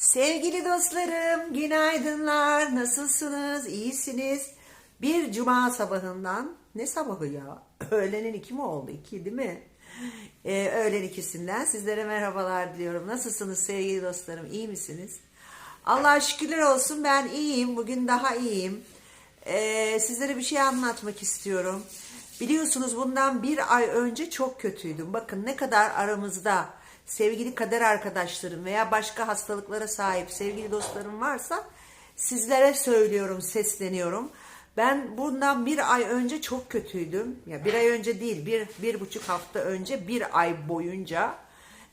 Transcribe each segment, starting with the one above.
Sevgili dostlarım, günaydınlar. Nasılsınız? İyisiniz? Bir cuma sabahından, ne sabahı ya? Öğlenin iki mi oldu? İki değil mi? Ee, öğlen ikisinden sizlere merhabalar diliyorum. Nasılsınız sevgili dostlarım? İyi misiniz? Allah'a şükürler olsun ben iyiyim. Bugün daha iyiyim. Ee, sizlere bir şey anlatmak istiyorum. Biliyorsunuz bundan bir ay önce çok kötüydüm. Bakın ne kadar aramızda sevgili kader arkadaşlarım veya başka hastalıklara sahip sevgili dostlarım varsa sizlere söylüyorum, sesleniyorum. Ben bundan bir ay önce çok kötüydüm. Ya bir ay önce değil, bir, bir buçuk hafta önce bir ay boyunca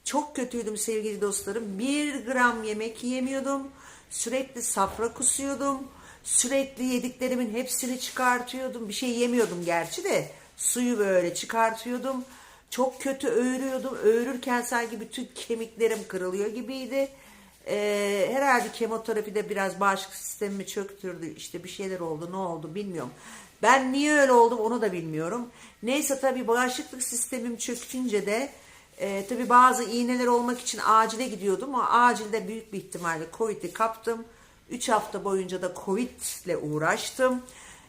çok kötüydüm sevgili dostlarım. Bir gram yemek yemiyordum. Sürekli safra kusuyordum. Sürekli yediklerimin hepsini çıkartıyordum. Bir şey yemiyordum gerçi de suyu böyle çıkartıyordum. Çok kötü öğürüyordum. Öğürürken sanki bütün kemiklerim kırılıyor gibiydi. Ee, herhalde kemoterapide biraz bağışıklık sistemimi çöktürdü. İşte bir şeyler oldu ne oldu bilmiyorum. Ben niye öyle oldum onu da bilmiyorum. Neyse tabii bağışıklık sistemim çökünce de e, tabii bazı iğneler olmak için acile gidiyordum ama acilde büyük bir ihtimalle Covid'i kaptım. 3 hafta boyunca da Covid ile uğraştım.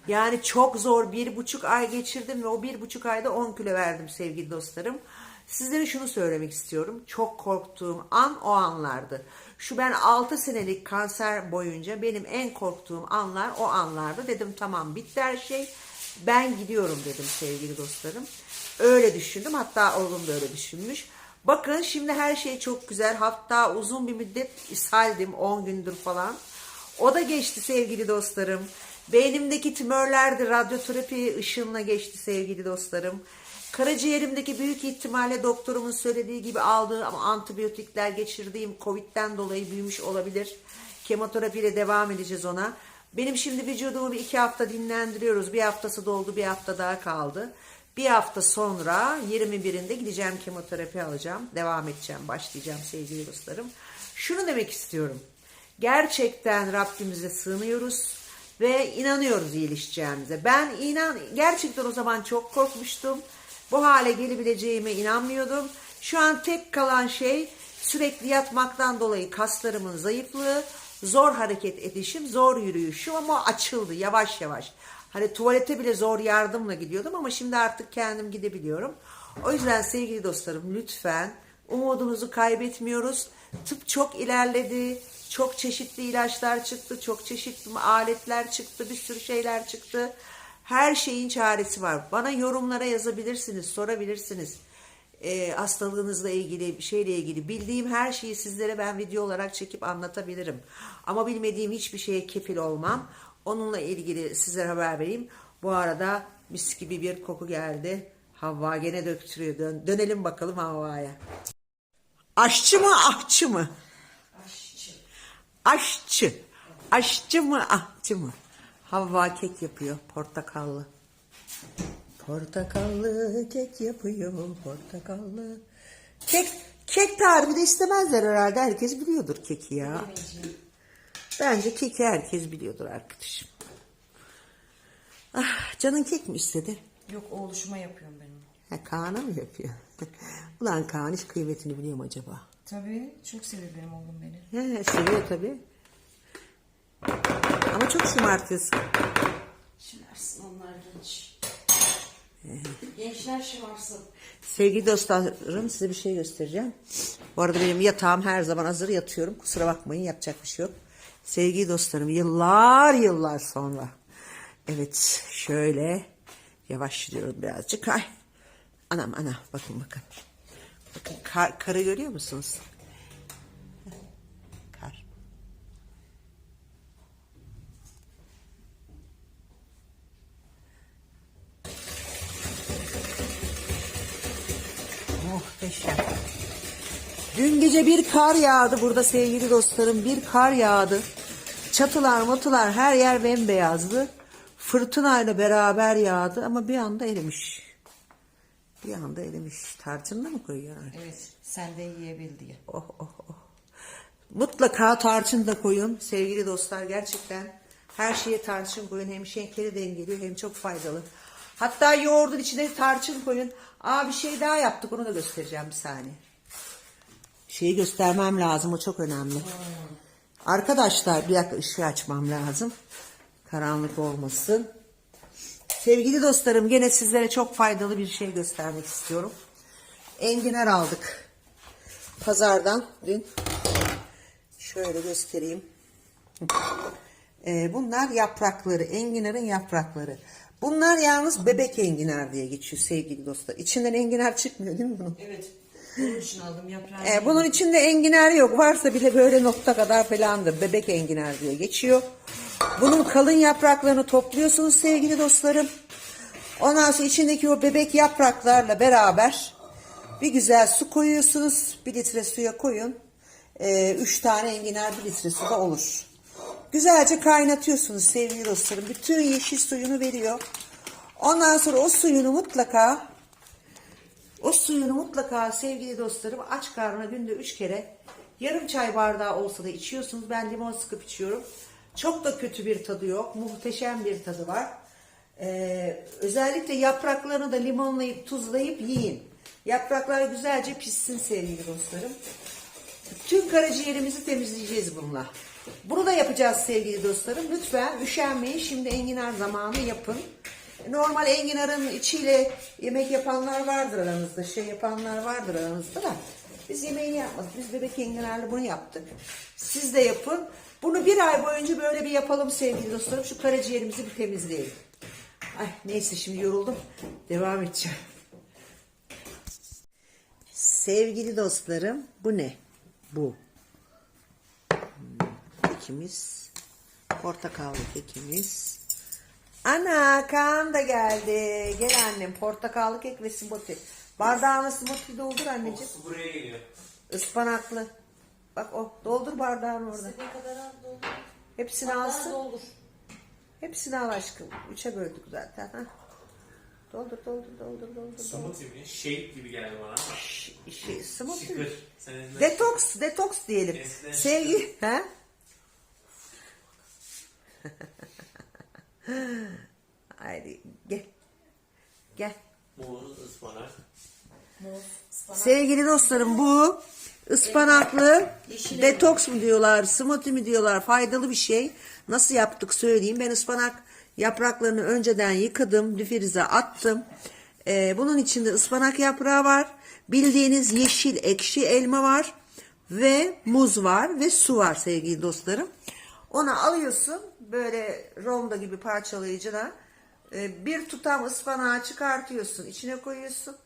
Yani çok zor bir buçuk ay geçirdim ve o bir buçuk ayda 10 kilo verdim sevgili dostlarım. Sizlere şunu söylemek istiyorum. Çok korktuğum an o anlardı. Şu ben 6 senelik kanser boyunca benim en korktuğum anlar o anlardı. Dedim tamam bitti her şey. Ben gidiyorum dedim sevgili dostlarım. Öyle düşündüm. Hatta oğlum da öyle düşünmüş. Bakın şimdi her şey çok güzel. Hatta uzun bir müddet ishaldim 10 gündür falan. O da geçti sevgili dostlarım. Beynimdeki tümörlerdi radyoterapi ışınla geçti sevgili dostlarım. Karaciğerimdeki büyük ihtimalle doktorumun söylediği gibi aldığım antibiyotikler geçirdiğim Covid'den dolayı büyümüş olabilir. Kemoterapiyle devam edeceğiz ona. Benim şimdi vücudumu bir iki hafta dinlendiriyoruz. Bir haftası doldu bir hafta daha kaldı. Bir hafta sonra 21'inde gideceğim kemoterapi alacağım. Devam edeceğim, başlayacağım sevgili dostlarım. Şunu demek istiyorum. Gerçekten Rabbimize sığınıyoruz ve inanıyoruz iyileşeceğimize. Ben inan gerçekten o zaman çok korkmuştum. Bu hale gelebileceğime inanmıyordum. Şu an tek kalan şey sürekli yatmaktan dolayı kaslarımın zayıflığı, zor hareket edişim, zor yürüyüşüm ama açıldı yavaş yavaş. Hani tuvalete bile zor yardımla gidiyordum ama şimdi artık kendim gidebiliyorum. O yüzden sevgili dostlarım lütfen umudunuzu kaybetmiyoruz. Tıp çok ilerledi. Çok çeşitli ilaçlar çıktı, çok çeşitli aletler çıktı, bir sürü şeyler çıktı. Her şeyin çaresi var. Bana yorumlara yazabilirsiniz, sorabilirsiniz. Ee, hastalığınızla ilgili, şeyle ilgili bildiğim her şeyi sizlere ben video olarak çekip anlatabilirim. Ama bilmediğim hiçbir şeye kefil olmam. Onunla ilgili sizlere haber vereyim. Bu arada mis gibi bir koku geldi. Havva gene döktürüyor. Dön- dönelim bakalım Havva'ya. Aşçı mı, ahçı mı? Aşçı. Aşçı mı, ahçı mı? Havva kek yapıyor, portakallı. Portakallı kek yapıyor, portakallı. Kek, kek tarifi de istemezler herhalde. Herkes biliyordur keki ya. Bence keki herkes biliyordur arkadaşım. Ah, canın kek mi istedi? Yok oğluşuma yapıyorum ben onu. Ha, Kaan'a mı yapıyor? Ulan Kaan hiç kıymetini biliyor mu acaba? Tabii çok seviyor benim oğlum beni. He, seviyor tabii. Ama çok şımartıyorsun. Şımarsın onlar genç. Gençler şımarsın. Sevgili dostlarım size bir şey göstereceğim. Bu arada benim yatağım her zaman hazır yatıyorum. Kusura bakmayın yapacak bir şey yok. Sevgili dostlarım yıllar yıllar sonra. Evet şöyle yavaş yürüyorum birazcık. Ay. Anam anam bakın bakın. Bakın kar, karı görüyor musunuz? Kar. Muhteşem. Dün gece bir kar yağdı burada sevgili dostlarım. Bir kar yağdı. Çatılar matılar her yer bembeyazdı. Fırtınayla beraber yağdı ama bir anda erimiş. Bir anda erimiş. Tarçınla mı koyuyor? Evet sen de yiyebil diye. Oh oh oh. Mutlaka tarçın da koyun sevgili dostlar gerçekten. Her şeye tarçın koyun hem şekeri dengeliyor hem çok faydalı. Hatta yoğurdun içine tarçın koyun. Aa bir şey daha yaptık onu da göstereceğim bir saniye. Şeyi göstermem lazım o çok önemli. Arkadaşlar bir dakika ışığı açmam lazım. Karanlık olmasın. Sevgili dostlarım gene sizlere çok faydalı bir şey göstermek istiyorum. Enginar aldık. Pazardan dün. Şöyle göstereyim. Ee, bunlar yaprakları. Enginarın yaprakları. Bunlar yalnız bebek enginar diye geçiyor sevgili dostlar. İçinden enginar çıkmıyor değil mi bunun? Evet. Bunun için aldım yaprağı. Ee, bunun içinde enginar yok. Varsa bile böyle nokta kadar falandır. Bebek enginar diye geçiyor. Bunun kalın yapraklarını topluyorsunuz sevgili dostlarım. Ondan sonra içindeki o bebek yapraklarla beraber bir güzel su koyuyorsunuz. Bir litre suya koyun. Ee, üç tane enginar bir litre suda olur. Güzelce kaynatıyorsunuz sevgili dostlarım. Bütün yeşil suyunu veriyor. Ondan sonra o suyunu mutlaka o suyunu mutlaka sevgili dostlarım aç karnına günde 3 kere yarım çay bardağı olsa da içiyorsunuz. Ben limon sıkıp içiyorum. Çok da kötü bir tadı yok. Muhteşem bir tadı var. Ee, özellikle yapraklarını da limonlayıp tuzlayıp yiyin. Yapraklar güzelce pişsin sevgili dostlarım. Tüm karaciğerimizi temizleyeceğiz bununla. Bunu da yapacağız sevgili dostlarım. Lütfen üşenmeyin. Şimdi enginar zamanı yapın. Normal enginarın içiyle yemek yapanlar vardır aranızda. Şey yapanlar vardır aranızda da. Biz yemeğini yapmadık. Biz bebek enginarlı bunu yaptık. Siz de yapın. Bunu bir ay boyunca böyle bir yapalım sevgili dostlarım. Şu karaciğerimizi bir temizleyelim. Ay neyse şimdi yoruldum. Devam edeceğim. Sevgili dostlarım bu ne? Bu. Hmm, Kekimiz. Portakallı kekimiz. Ana Kaan da geldi. Gel annem portakallı kek ve smoothie. Bardağına smoothie doldur anneciğim. Su buraya geliyor. Ispanaklı. Bak o doldur bardağını orada. Ne kadar al doldur. Hepsini Hatta alsın. doldur. Hepsini al aşkım. Üçe böldük zaten. Ha. Doldur doldur doldur doldur. doldur. Smoothie mi? Shake gibi geldi bana ama. Ş- Şey, smoothie. Şıkır. Detoks, detoks diyelim. Eskiden Sevgi, ha? Haydi gel. Gel. Ispanak. Ispanak. Sevgili dostlarım bu ıspanaklı Yeşil detoks mu diyorlar, smoothie mi diyorlar, faydalı bir şey. Nasıl yaptık söyleyeyim. Ben ıspanak yapraklarını önceden yıkadım, difrize attım. Ee, bunun içinde ıspanak yaprağı var. Bildiğiniz yeşil ekşi elma var ve muz var ve su var sevgili dostlarım. Onu alıyorsun böyle ronda gibi parçalayıcına. Ee, bir tutam ıspanağı çıkartıyorsun, içine koyuyorsun.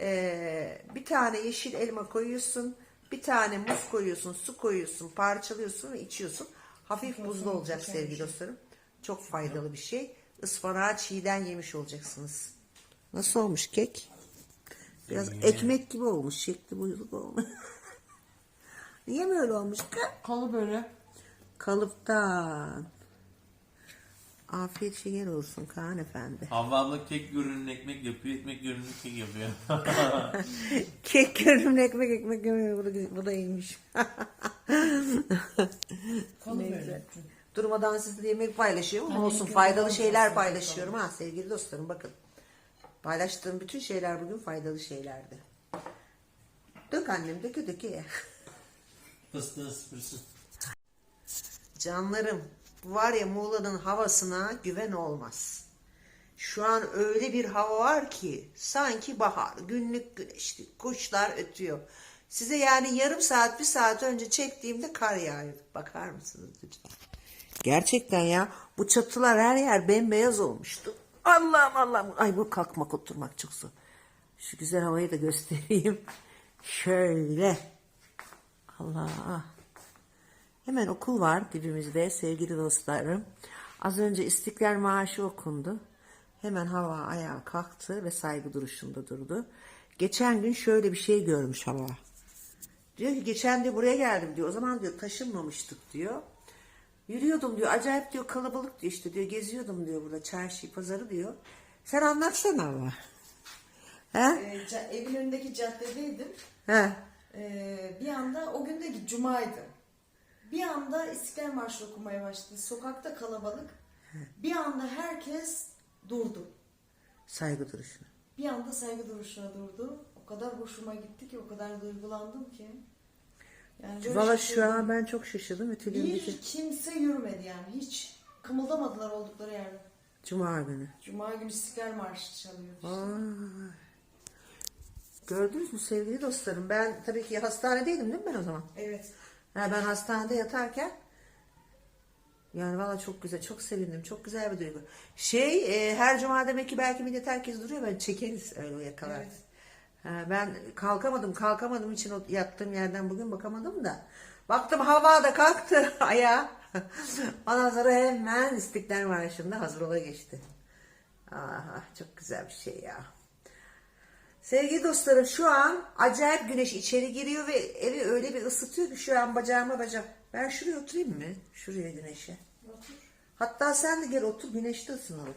Ee, bir tane yeşil elma koyuyorsun. Bir tane muz koyuyorsun, su koyuyorsun, parçalıyorsun ve içiyorsun. Hafif buzlu olacak sevgili dostlarım. Çok faydalı bir şey. Ispanağı çiğden yemiş olacaksınız. Nasıl olmuş kek? Biraz ekmek gibi olmuş. Şekli buyruk olmuş. Niye böyle olmuş? Kalı böyle. Kalıptan. Afiyet şeker olsun Kaan Efendi. Havva abla kek görünümlü ekmek yapıyor, ekmek görünümlü kek yapıyor. Kek görünümlü ekmek ekmek görünümlü bu da, bu da iyiymiş. Durmadan sizle yemek paylaşıyorum ama olsun faydalı şeyler paylaşıyorum ha sevgili dostlarım bakın. Paylaştığım bütün şeyler bugün faydalı şeylerdi. Dök annem döke döke ya. Fıstığı süpürsün. Canlarım var ya Muğla'nın havasına güven olmaz. Şu an öyle bir hava var ki sanki bahar, günlük güneşli, kuşlar ötüyor. Size yani yarım saat, bir saat önce çektiğimde kar yağıyordu. Bakar mısınız lütfen? Gerçekten ya bu çatılar her yer bembeyaz olmuştu. Allah'ım Allah'ım. Ay bu kalkmak oturmak çok zor. Şu güzel havayı da göstereyim. Şöyle. Allah. Hemen okul var dibimizde sevgili dostlarım. Az önce İstiklal Marşı okundu. Hemen hava ayağa kalktı ve saygı duruşunda durdu. Geçen gün şöyle bir şey görmüş hava. Diyor ki geçen de buraya geldim diyor. O zaman diyor taşınmamıştık diyor. Yürüyordum diyor. Acayip diyor kalabalık diyor işte diyor. Geziyordum diyor burada çarşı pazarı diyor. Sen anlatsana ama. He? Ee, evin önündeki caddedeydim. He. Ee, bir anda o gün de cumaydı. Bir anda İstiklal Marşı okumaya başladı. Sokakta kalabalık. Bir anda herkes durdu. Saygı duruşuna. Bir anda saygı duruşuna durdu. O kadar hoşuma gitti ki, o kadar duygulandım ki. Yani Valla şaşırdım. şu an ben çok şaşırdım. Ütülüğümdeki. Bir kimse yürümedi yani hiç. Kımıldamadılar oldukları yerde. Cuma günü. Cuma günü İstiklal Marşı çalıyordu işte. Vay. Gördünüz mü sevgili dostlarım? Ben tabii ki hastanedeydim değil mi ben o zaman? Evet. Ha, ben hastanede yatarken yani valla çok güzel, çok sevindim. Çok güzel bir duygu. Şey, e, her cuma demek ki belki millet herkes duruyor. Ben çekeriz öyle o yakalar. Evet. Ha, ben kalkamadım, kalkamadığım için o yattığım yerden bugün bakamadım da. Baktım havada kalktı ayağa. Ondan sonra hemen İstiklal Marşı'nda hazır ola geçti. Aha, çok güzel bir şey ya. Sevgili dostlarım şu an acayip güneş içeri giriyor ve evi öyle bir ısıtıyor ki şu an bacağıma bacağım. Ben şuraya oturayım mı? Şuraya güneşe. Otur. Hatta sen de gel otur güneşte ısınalım.